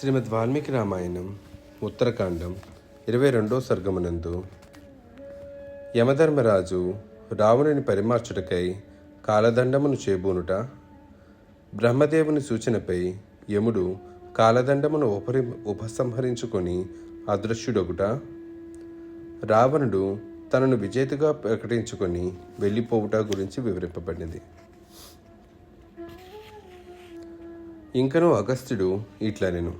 శ్రీమద్ వాల్మీకి రామాయణం ఉత్తరకాండం ఇరవై రెండో సర్గమునందు. యమధర్మరాజు రావణుని పరిమార్చుటకై కాలదండమును చేబూనుట బ్రహ్మదేవుని సూచనపై యముడు కాలదండమును ఉపరి ఉపసంహరించుకొని అదృశ్యుడొగుట రావణుడు తనను విజేతగా ప్రకటించుకొని వెళ్ళిపోవుట గురించి వివరింపబడింది ఇంకనూ అగస్త్యుడు ఇట్లనెను.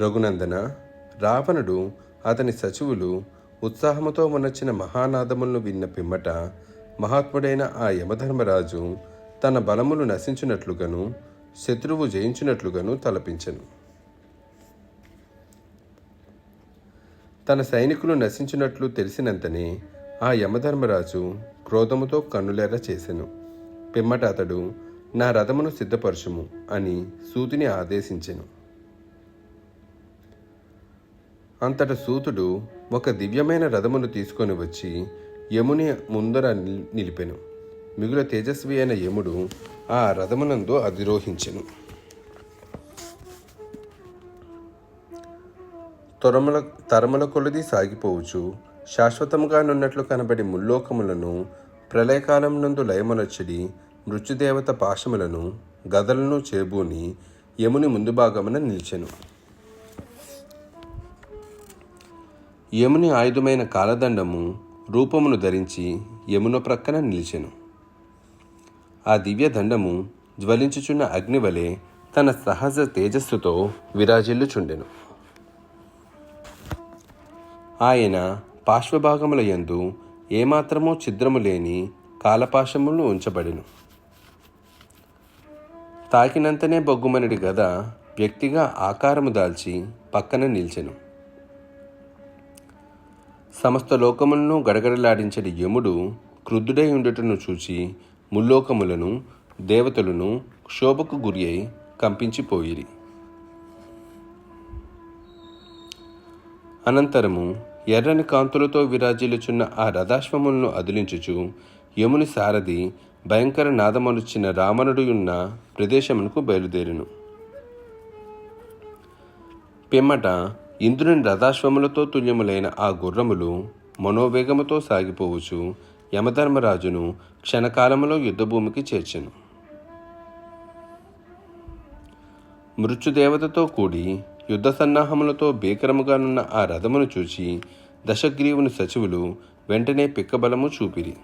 రఘునందన రావణుడు అతని సచివులు ఉత్సాహముతో మొనర్చిన మహానాదములను విన్న పిమ్మట మహాత్ముడైన ఆ యమధర్మరాజు తన బలములు నశించినట్లుగాను శత్రువు జయించినట్లుగాను తలపించెను. తన సైనికులు నశించినట్లు తెలిసినంతనే ఆ యమధర్మరాజు క్రోధముతో కన్నులేర చేసెను. పిమ్మట అతడు నా రథమును సిద్ధపరచుము అని సూతిని ఆదేశించెను. అంతట సూతుడు ఒక దివ్యమైన రథమును తీసుకొని వచ్చి యముని ముందర నిలిపెను. మిగుల తేజస్వి అయిన యముడు ఆ రథమునందు అధిరోహించెను. తొరముల తరముల కొలది సాగిపోవచ్చు. శాశ్వతముగా నున్నట్లు కనబడి ముల్లోకములను ప్రళయకాలం నందు లయమునొచ్చడి మృత్యుదేవత పాశములను గదలను చేబూని యముని ముందు భాగమున నిలిచెను. యముని ఆయుధమైన కాలదండము రూపమును ధరించి యమున ప్రక్కన నిలిచెను. ఆ దివ్య దండము జ్వలించుచున్న అగ్నివలే తన సహజ తేజస్సుతో విరాజిల్లుచుండెను. ఆయన పార్శ్వభాగముల యందు ఏమాత్రమూ ఛిద్రము లేని కాలపాశములు ఉంచబడెను. తాకినంతనే బొగ్గుమనిడి గద వ్యక్తిగా ఆకారము దాల్చి పక్కన నిల్చెను. సమస్త లోకములను గడగడలాడించడి యముడు క్రుద్ధుడై ఉండుటను చూచి ముల్లోకములను దేవతలను క్షోభకు గురి అయి కంపించిపోయిరి. అనంతరము ఎర్రని కాంతులతో విరాజిల్లుచున్న ఆ రథాశ్వములను అదిలించుచు యముని సారథి భయంకర నాదమనుచిన రావణుడు ప్రదేశమునకు బయలుదేరిను. పిమ్మట ఇంద్రుని రథాశ్వములతో తుల్యములైన ఆ గుర్రములు మనోవేగముతో సాగిపోవచ్చు. యమధర్మరాజును క్షణకాలములో యుద్ధభూమికి చేర్చెను. మృత్యుదేవతతో కూడి యుద్ధ సన్నాహములతో భీకరముగానున్న ఆ రథమును చూచి దశగ్రీవుని సచివులు వెంటనే పిక్కబలము చూపిరి.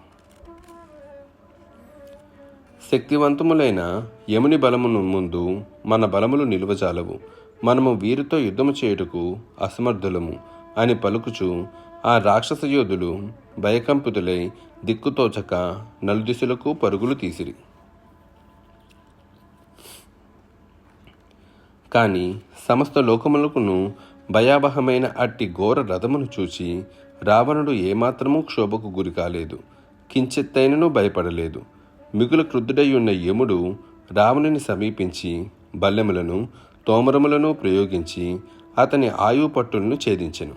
శక్తివంతములైన యముని బలమును ముందు మన బలములు నిలువజాలవు మనము వీరితో యుద్ధము చేయుటకు అసమర్థులము అని పలుకుచు ఆ రాక్షస యోధులు భయకంపితులై దిక్కుతోచక నలుదిశలకు పరుగులు తీసిరి. కానీ సమస్త లోకములకును భయావహమైన అట్టి ఘోర రథమును చూచి రావణుడు ఏమాత్రమూ క్షోభకు గురి కాలేదు. కించెత్తైనను భయపడలేదు. మిగులు క్రుద్ధుడై ఉన్న యముడు రావణుని సమీపించి బల్లెములను తోమరములను ప్రయోగించి అతని ఆయువు పట్టులను ఛేదించెను.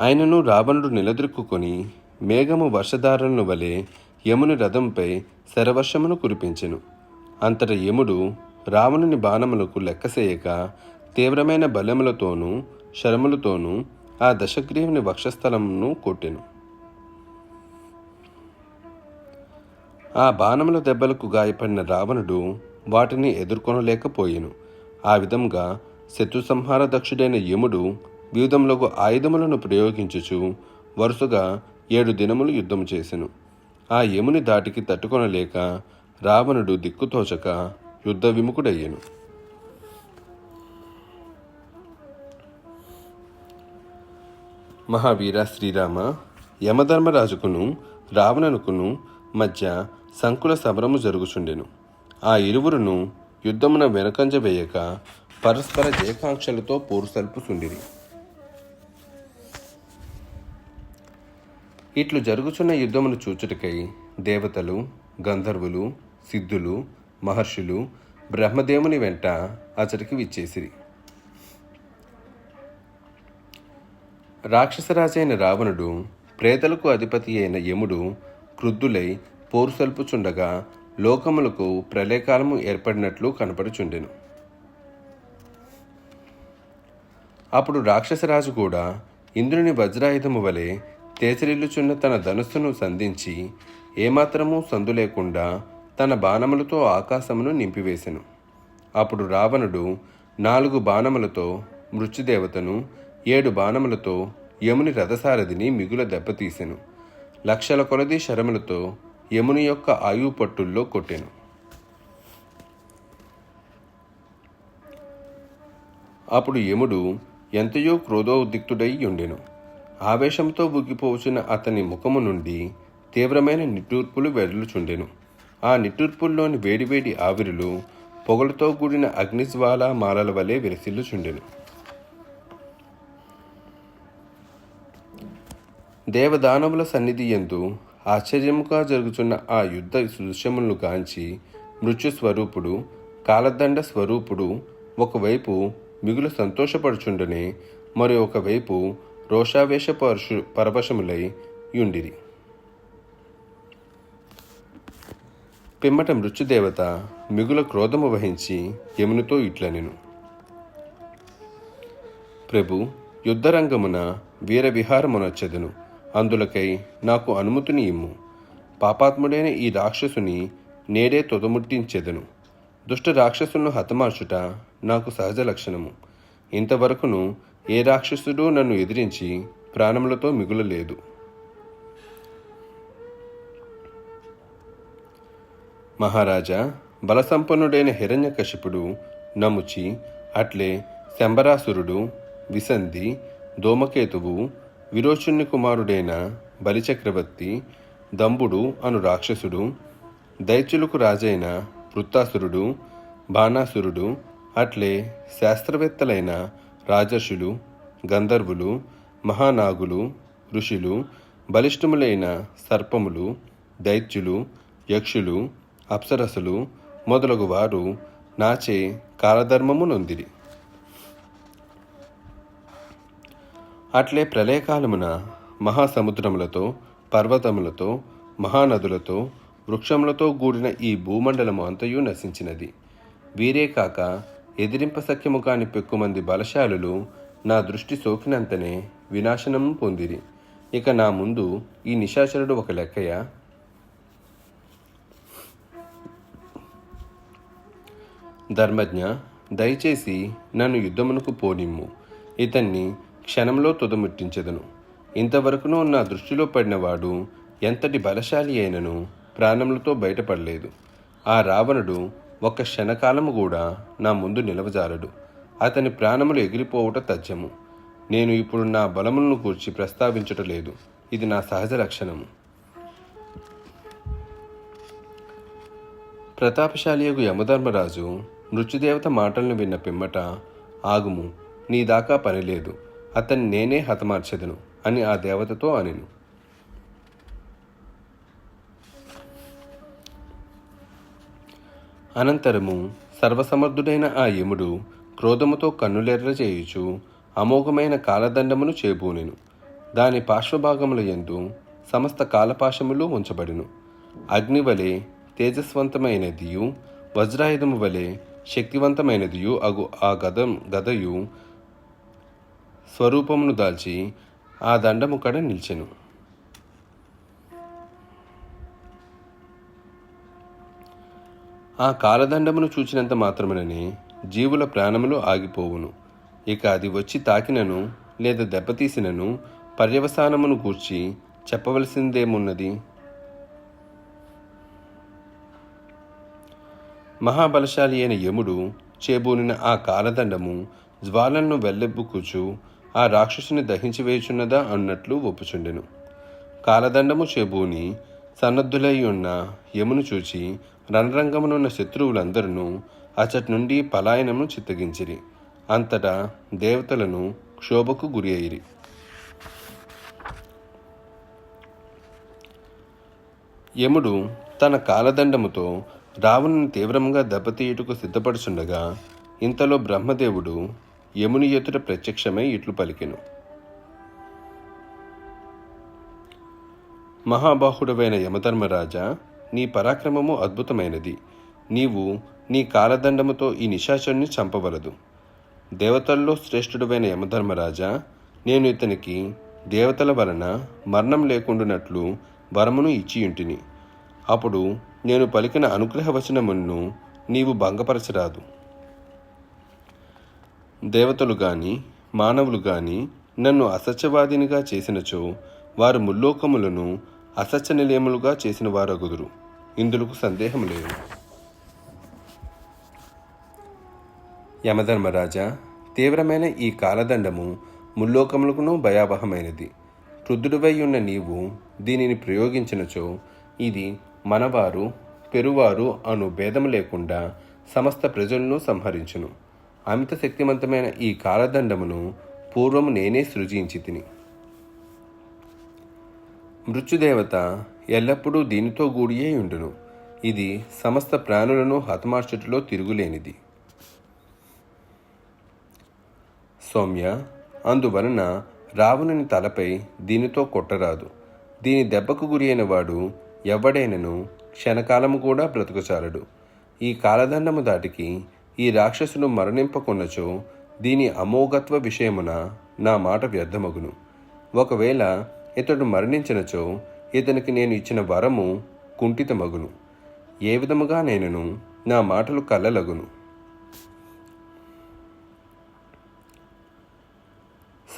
ఆయనను రావణుడు నిలదొక్కుకొని మేఘము వర్షధారలను వలె యముని రథంపై శరవర్షమును కురిపించెను. అంతట యముడు రావణుని బాణములకు లెక్కసేయక తీవ్రమైన బలములతోనూ శరములతోనూ ఆ దశగ్రీవుని వక్షస్థలమును కొట్టెను. ఆ బాణముల దెబ్బలకు గాయపడిన రావణుడు వాటిని ఎదుర్కొనలేకపోయెను. ఆ విధంగా శత్రు సంహార దక్షుడైన యముడు వ్యూధంలోకి ఆయుధములను ప్రయోగించుచు వరుసగా ఏడు దినములు యుద్ధం చేసెను. ఆ యముని దాటికి తట్టుకొనలేక రావణుడు దిక్కుతోచక యుద్ధ విముఖుడయ్యెను. మహావీర శ్రీరామ యమధర్మరాజుకును రావణుకును మధ్య సంకుల సమరము జరుగుచుండెను. ఆ ఇరువురును యుద్ధమున వెనకంజ వేయక పరస్పర జయకాంక్షలతో పోరు సల్పుచుండిరి. ఇట్లు జరుగుచున్న యుద్ధమును చూచుటకై దేవతలు గంధర్వులు సిద్ధులు మహర్షులు బ్రహ్మదేవుని వెంట అతడికి విచ్చేసిరి. రాక్షసరాజైన రావణుడు ప్రేతలకు అధిపతి అయిన యముడు క్రుద్ధులై పోరు సల్పుచుండగా లోకములకు ప్రళయకాలము ఏర్పడినట్లు కనపడుచుండెను. అప్పుడు రాక్షసరాజు కూడా ఇంద్రుని వజ్రాయుధము వలె తేచరిల్లుచున్న తన ధనుస్సును సంధించి ఏమాత్రమూ సందు లేకుండా తన బాణములతో ఆకాశమును నింపివేశెను అప్పుడు రావణుడు నాలుగు బాణములతో మృత్యుదేవతను ఏడు బాణములతో యముని రథసారథిని మిగుల దెబ్బతీసెను. లక్షల కొలది శరములతో యముని యొక్క ఆయువు పట్టుల్లో కొట్టెను. అప్పుడు యముడు ఎంతయో క్రోధోద్దిక్తుడై ఉండెను. ఆవేశంతో ఉగ్గిపోవచ్చిన అతని ముఖము నుండి తీవ్రమైన నిట్టూర్పులు వెడలుచుండెను ఆ నిట్టూర్పుల్లోని వేడివేడి ఆవిరులు పొగలతో కూడిన అగ్నిజ్వాల మాలల వలె విరసిల్లుచుండెను. దేవదానవుల సన్నిధి ఎందు ఆశ్చర్యముగా జరుగుతున్న ఆ యుద్ధ దృశ్యములను గాంచి మృత్యు స్వరూపుడు కాలదండ స్వరూపుడు ఒకవైపు మిగులు సంతోషపడుచుండనే మరి ఒకవైపు రోషావేశ పరుషు పరవశములై యుండిరి. పిమ్మట మృత్యుదేవత మిగుల క్రోధము వహించి యమునితో ఇట్లనెను. ప్రభు యుద్ధరంగమున వీర విహారమునొచ్చెదను అందులకై నాకు అనుమతిని ఇమ్ము. పాపాత్ముడైన ఈ రాక్షసుని నేడే తొదముట్టించెదను. దుష్ట రాక్షసులను హతమార్చుట నాకు సహజ లక్షణము. ఇంతవరకును ఏ రాక్షసుడు నన్ను ఎదిరించి ప్రాణములతో మిగులలేదు. మహారాజా బలసంపన్నుడైన హిరణ్యకశిపుడు నముచి అట్లే శంబరాసురుడు విసంధి దోమకేతువు విరోచుని కుమారుడైన బలిచక్రవర్తి దంబుడు అను రాక్షసుడు దైత్యులకు రాజైన వృత్తాసురుడు బాణాసురుడు అట్లే శాస్త్రవేత్తలైన రాజర్షులు గంధర్వులు మహానాగులు ఋషులు బలిష్టములైన సర్పములు దైత్యులు యక్షులు అప్సరసులు మొదలగు వారు నాచే కాలధర్మము నొందిరి. అట్లే ప్రళయకాలమున మహాసముద్రములతో పర్వతములతో మహానదులతో వృక్షములతో కూడిన ఈ భూమండలము అంతయు నశించినది. వీరే కాక ఎదిరింప సఖ్యము కాని పెక్కుమంది బలశాలులు నా దృష్టి సోకినంతనే వినాశనం పొందిరి. ఇక నా ముందు ఈ నిశాచరుడు ఒక లెక్కయ్య ధర్మజ్ఞ దయచేసి నన్ను యుద్ధమునకు పోనిమ్ము. ఇతన్ని క్షణంలో తుదముట్టించెదను. ఇంతవరకును నా దృష్టిలో పడినవాడు ఎంతటి బలశాలి అయినను ప్రాణములతో బయటపడలేదు. ఆ రావణుడు ఒక్క క్షణకాలము కూడా నా ముందు నిలవజాలడు. అతని ప్రాణములు ఎగిరిపోవుట తథ్యము. నేను ఇప్పుడు నా బలములను కూర్చి ప్రస్తావించుట లేదు. ఇది నా సహజ లక్షణము. ప్రతాపశాలియగు యమధర్మరాజు మృత్యుదేవత మాటలను విన్న పిమ్మట ఆగుము నీ దాకా పనిలేదు అతన్ని నేనే హతమార్చెదను అని ఆ దేవతతో అనెను. అనంతరము సర్వసమర్థుడైన ఆ యముడు క్రోధముతో కన్నులెర్ర చేయుచు అమోఘమైన కాలదండమును చేబూనెను. దాని పార్శ్వభాగముల యందు సమస్త కాలపాశములు ఉంచబడిను. అగ్నివలే తేజస్వంతమైనదియు వజ్రాయుధము వలె శక్తివంతమైనదియు అగు ఆ గదం గదయు స్వరూపమును దాల్చి ఆ దండము కడ నిలిచెను. ఆ కాలదండమును చూచినంత మాత్రమేనని జీవుల ప్రాణములు ఆగిపోవును. ఇక అది వచ్చి తాకినను లేదా దెబ్బతీసినను పర్యవసానమును గూర్చి చెప్పవలసిందేమున్నది? మహాబలశాలి అయిన యముడు చేబూనిన ఆ కాలదండము జ్వాలను వెల్లెబ్బుకుచు ఆ రాక్షసుని దహించి వేయుచున్నదా అన్నట్లు ఒప్పుచుండెను. కాలదండము చెబుని సన్నద్ధులై ఉన్న యమును చూచి రణరంగమునున్న శత్రువులందరూ అచటి నుండి పలాయనమును చిత్తగించిరి. అంతటా దేవతలను క్షోభకు గురి అయిరి. యముడు తన కాలదండముతో రావణుని తీవ్రంగా దెబ్బతీయుటకు సిద్ధపడుచుండగా ఇంతలో బ్రహ్మదేవుడు యముని ఎదుట ప్రత్యక్షమై ఇట్లు పలికెను. మహాబాహుడవైన యమధర్మరాజా నీ పరాక్రమము అద్భుతమైనది. నీవు నీ కాలదండముతో ఈ నిశాచరుని చంపవలదు. దేవతల్లో శ్రేష్ఠుడైన యమధర్మరాజా నేను ఇతనికి దేవతల వలన మరణం లేకుండానట్లు వరమును ఇచ్చియుంటిని. అప్పుడు నేను పలికిన అనుగ్రహ వచనమును నీవు భంగపరచరాదు. దేవతలు గాని మానవులు గాని నన్ను అసత్యవాదినిగా చేసినచో వారు ముల్లోకములను అసత్య నిలయములుగా చేసిన వారగుదురు ఇందులకు సందేహం లేదు. యమధర్మరాజా తీవ్రమైన ఈ కాలదండము ముల్లోకములకును భయావహమైనది. క్రుద్ధుడివై ఉన్న నీవు దీనిని ప్రయోగించినచో ఇది మనవారు పెరువారు అను భేదము లేకుండా సమస్త ప్రజలను సంహరించును. అమిత శక్తివంతమైన ఈ కాలదండమును పూర్వము నేనే సృజించి తిని. మృత్యుదేవత ఎల్లప్పుడూ దీనితో గూడియే ఉండును. ఇది సమస్త ప్రాణులను హతమార్చుటలో తిరుగులేనిది. సౌమ్య అందువలన రావణుని తలపై దీనితో కొట్టరాదు. దీని దెబ్బకు గురి అయిన వాడు ఎవడైనను క్షణకాలము కూడా బ్రతుకుచాలడు. ఈ కాలదండము దాటికి ఈ రాక్షసును మరణింపకున్నచో దీని అమోఘత్వ విషయమున నా మాట వ్యర్థమగును. ఒకవేళ ఇతడు మరణించినచో ఇతనికి నేను ఇచ్చిన వరము కుంఠితమగును. ఏ విధముగా నేనును నా మాటలు కలలగును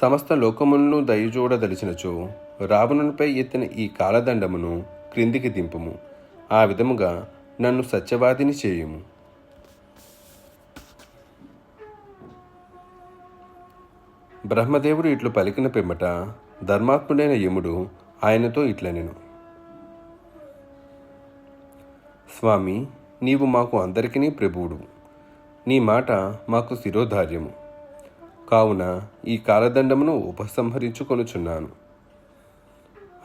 సమస్త లోకములను దయచూడదలిచినచో రావణునిపై ఎత్తిన ఈ కాలదండమును క్రిందికి దింపుము. ఆ విధముగా నన్ను సత్యవాదిని చేయుము. బ్రహ్మదేవుడు ఇట్లు పలికిన పిమ్మట ధర్మాత్ముడైన యముడు ఆయనతో ఇట్లనెను. స్వామి నీవు మాకు అందరికీ ప్రభువుడు. నీ మాట మాకు శిరోధార్యము. కావున ఈ కాలదండమును ఉపసంహరించుకొనుచున్నాను.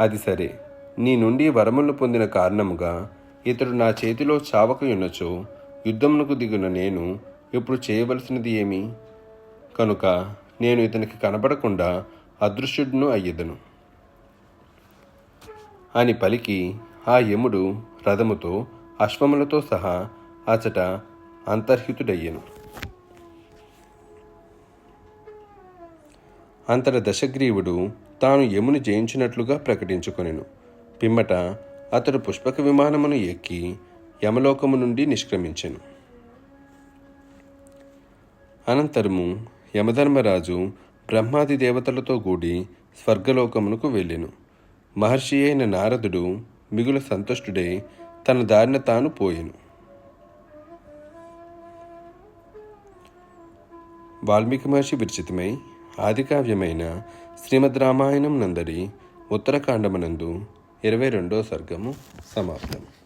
అది సరే నీ నుండి వరములు పొందిన కారణముగా ఇతడు నా చేతిలో చావకయున్నచో యుద్ధమునకు దిగున నేను ఇప్పుడు చేయవలసినది ఏమి? కనుక నేను ఇతనికి కనబడకుండా అదృశ్యుడును అయ్యెదను. అని పలికి ఆ యముడు రథముతో అశ్వములతో సహా అచట అంతర్హితుడయ్యను. అంతట దశగ్రీవుడు తాను యముని జయించినట్లుగా ప్రకటించుకొనెను. పిమ్మట అతడు పుష్పక విమానమును ఎక్కి యమలోకము నుండి నిష్క్రమించెను. అనంతరము యమధర్మరాజు బ్రహ్మాది దేవతలతో కూడి స్వర్గలోకమునకు వెళ్ళెను. మహర్షి అయిన నారదుడు మిగుల సంతుష్టుడై తన దారిన తాను పోయెను. వాల్మీకి మహర్షి విరచితమై ఆదికావ్యమైన శ్రీమద్ రామాయణం నందరి ఉత్తరకాండమనందు ఇరవై రెండో సర్గము సమాప్తం.